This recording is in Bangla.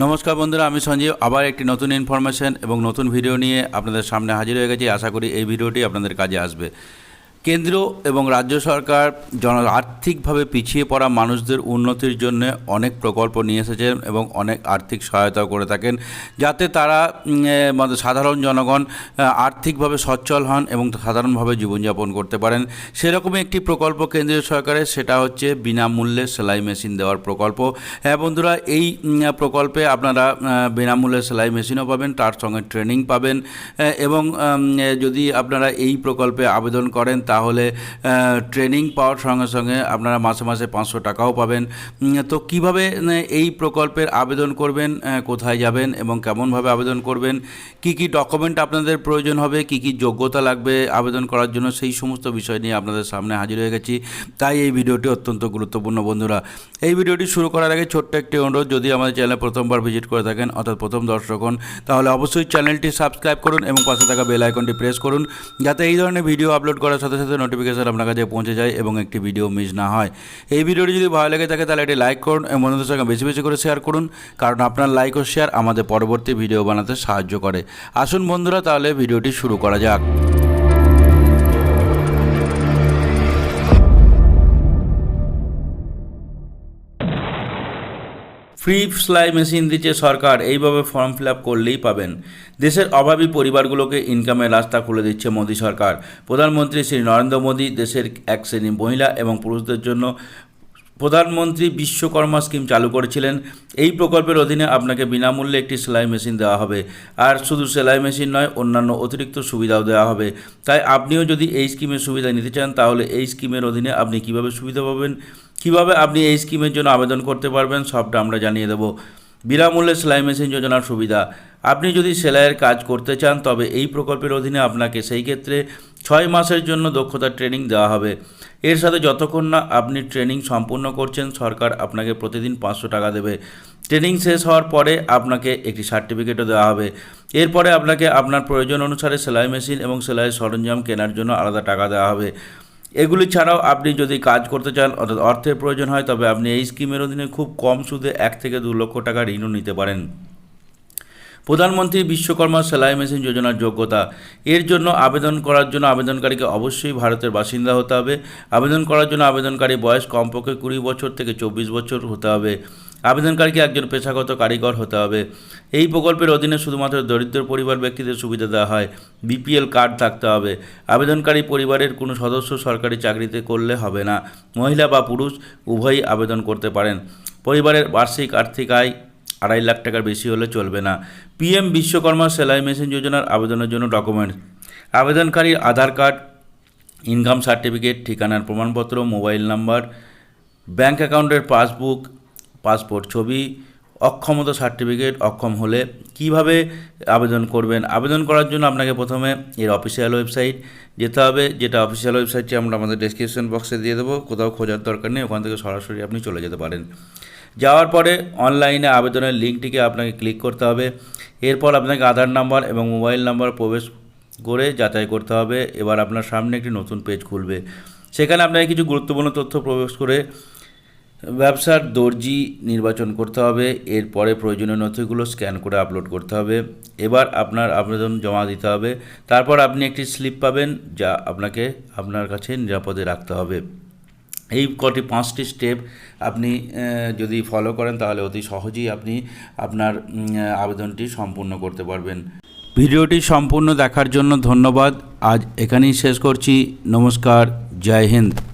নমস্কার বন্ধুরা, আমি সঞ্জীব। আবার একটি নতুন ইনফরমেশন এবং নতুন ভিডিও নিয়ে আপনাদের সামনে হাজির হয়ে গেছি। আশা করি এই ভিডিওটি আপনাদের কাজে আসবে। কেন্দ্র এবং রাজ্য সরকার জন আর্থিকভাবে পিছিয়ে পড়া মানুষদের উন্নতির জন্য অনেক প্রকল্প নিয়ে এসেছেন এবং অনেক আর্থিক সহায়তা করে থাকেন। যাতে তারা মানে সাধারণ জনগণ আর্থিকভাবে সচ্ছল হন এবং সাধারণভাবে জীবনযাপন করতে পারেন। সেরকমই একটি প্রকল্প কেন্দ্রীয় সরকারের, সেটা হচ্ছে বিনামূল্যে সেলাই মেশিন দেওয়ার প্রকল্প। হ্যাঁ বন্ধুরা, এই প্রকল্পে আপনারা বিনামূল্যে সেলাই মেশিনও পাবেন, তার সঙ্গে ট্রেনিং পাবেন। এবং যদি আপনারা এই প্রকল্পে আবেদন করেন তাহলে ট্রেনিং পাওয়ার সঙ্গে সঙ্গে আপনারা মাসে মাসে পাঁচশো টাকাও পাবেন। তো কীভাবে এই প্রকল্পের আবেদন করবেন কোথায় যাবেন এবং কেমনভাবে আবেদন করবেন? কি কি ডকুমেন্ট আপনাদের প্রয়োজন হবে? কি কি যোগ্যতা লাগবে আবেদন করার জন্য? সেই সমস্ত বিষয় নিয়ে আপনাদের সামনে হাজির হয়ে গেছি। তাই এই ভিডিওটি অত্যন্ত গুরুত্বপূর্ণ, বন্ধুরা। এই ভিডিওটি শুরু করার আগে ছোট্ট একটি অনুরোধ, যদি আমাদের চ্যানেলে প্রথমবার ভিজিট করে থাকেন, অর্থাৎ প্রথম দর্শক হন, তাহলে অবশ্যই চ্যানেলটি সাবস্ক্রাইব করুন এবং পাশে থাকা বেল আইকনটি প্রেস করুন, যাতে এই ধরনের ভিডিও আপলোড করার সাথে সাথে নোটিফিকেশান আপনার কাছে পৌঁছে যায় এবং একটি ভিডিও মিস না হয়। এই ভিডিওটি যদি ভালো লাগে থাকে তাহলে এটি লাইক করুন এবং বন্ধুদের সঙ্গে বেশি বেশি করে শেয়ার করুন, কারণ আপনার লাইক ও শেয়ার আমাদের পরবর্তী ভিডিও বানাতে সাহায্য করে। আসুন বন্ধুরা, তাহলে ভিডিওটি শুরু করা যাক। ফ্রি সেলাই মেশিন দিচ্ছে সরকার, এইভাবে ফর্ম ফিল আপ করলেই পাবেন। দেশের অভাবী পরিবারগুলোকে ইনকামের রাস্তা খুলে দিচ্ছে মোদী সরকার। প্রধানমন্ত্রী শ্রী নরেন্দ্র মোদী দেশের এক শ্রেণি মহিলা এবং পুরুষদের জন্য প্রধানমন্ত্রী বিশ্বকর্মা স্কিম চালু করেছিলেন। এই প্রকল্পের অধীনে আপনাকে বিনামূল্যে একটি সেলাই মেশিন দেওয়া হবে। আর শুধু সেলাই মেশিন নয়, অন্যান্য অতিরিক্ত সুবিধাও দেওয়া হবে। তাই আপনিও যদি এই স্কিমের সুবিধা নিতে চান, তাহলে এই স্কিমের অধীনে আপনি কীভাবে সুবিধা পাবেন কীভাবে আপনি এই স্কিমের জন্য আবেদন করতে পারবেন সবটা আমরা জানিয়ে দেবো। বিনামূল্যে সেলাই মেশিন যোজনার সুবিধা। আপনি যদি সেলাইয়ের কাজ করতে চান, তবে এই প্রকল্পের অধীনে আপনাকে সেই ক্ষেত্রে ছয় মাসের জন্য দক্ষতা ট্রেনিং দেওয়া হবে। এর সাথে যতক্ষণ না আপনি ট্রেনিং সম্পূর্ণ করছেন, সরকার আপনাকে প্রতিদিন পাঁচশো টাকা দেবে। ট্রেনিং শেষ হওয়ার পরে আপনাকে একটি সার্টিফিকেটও দেওয়া হবে। এরপরে আপনাকে আপনার প্রয়োজন অনুসারে সেলাই মেশিন এবং সেলাইয়ের সরঞ্জাম কেনার জন্য আলাদা টাকা দেওয়া হবে। এগুলি ছাড়াও আপনি যদি কাজ করতে চান, অর্থাৎ অর্থের প্রয়োজন হয়, তবে আপনি এই স্কিমের অধীনে খুব কম সুদে এক থেকে দু লক্ষ টাকা ঋণও নিতে পারেন। প্রধানমন্ত্রী বিশ্বকর্মা সেলাই মেশিন যোজনার যোগ্যতা। এর জন্য আবেদন করার জন্য আবেদনকারীকে অবশ্যই ভারতের বাসিন্দা হতে হবে। আবেদন করার জন্য আবেদনকারী বয়স কমপক্ষে কুড়ি বছর থেকে চব্বিশ বছর হতে হবে। আবেদনকারীকে একজন পেশাগত কারিগর হতে হবে। এই প্রকল্পের অধীনে শুধুমাত্র দরিদ্র পরিবার ব্যক্তিদের সুবিধা দেওয়া হয়। বিপিএল কার্ড থাকতে হবে। আবেদনকারী পরিবারের কোনো সদস্য সরকারি চাকরিতে করলে হবে না। মহিলা বা পুরুষ উভয়ই আবেদন করতে পারেন। পরিবারের বার্ষিক আর্থিক আয় আড়াই লাখ টাকার বেশি হলে চলবে না। পিএম বিশ্বকর্মা সেলাই মেশিন যোজনার আবেদনের জন্য ডকুমেন্টস। আবেদনকারীর আধার কার্ড, ইনকাম সার্টিফিকেট, ঠিকানার প্রমাণপত্র, মোবাইল নাম্বার, ব্যাংক অ্যাকাউন্টের পাসবুক পাসপোর্ট, ছবি, অক্ষমতা সার্টিফিকেট, অক্ষম হলে কীভাবে আবেদন করবেন? আবেদন করার জন্য আপনাকে প্রথমে এর অফিসিয়াল ওয়েবসাইট যেতে হবে। যেটা অফিসিয়াল ওয়েবসাইটটি আমরা আমাদের ডেসক্রিপশন বক্সে দিয়ে দেবো। কোথাও খোঁজার দরকার নেই, ওখান থেকে সরাসরি আপনি চলে যেতে পারেন। যাওয়ার পরে অনলাইনে আবেদনের লিঙ্কটিকে আপনাকে ক্লিক করতে হবে। এরপর আপনাকে আধার নাম্বার এবং মোবাইল নাম্বার প্রবেশ করে যাচাই করতে হবে। এবার আপনার সামনে একটি নতুন পেজ খুলবে। সেখানে আপনাকে কিছু গুরুত্বপূর্ণ তথ্য প্রবেশ করে ব্যবসার দর্জি নির্বাচন করতে হবে এরপরে প্রয়োজনীয় নথিগুলো স্ক্যান করে আপলোড করতে হবে। এবার আপনার আবেদন জমা দিতে হবে। তারপর আপনি একটি স্লিপ পাবেন যা আপনাকে আপনার কাছে নিরাপদে রাখতে হবে। এই কটি পাঁচটি স্টেপ আপনি যদি ফলো করেন তাহলে অতি সহজেই আপনি আপনার আবেদনটি সম্পূর্ণ করতে পারবেন। ভিডিওটি সম্পূর্ণ দেখার জন্য ধন্যবাদ। আজ এখানেই শেষ করছি। নমস্কার। জয় হিন্দ।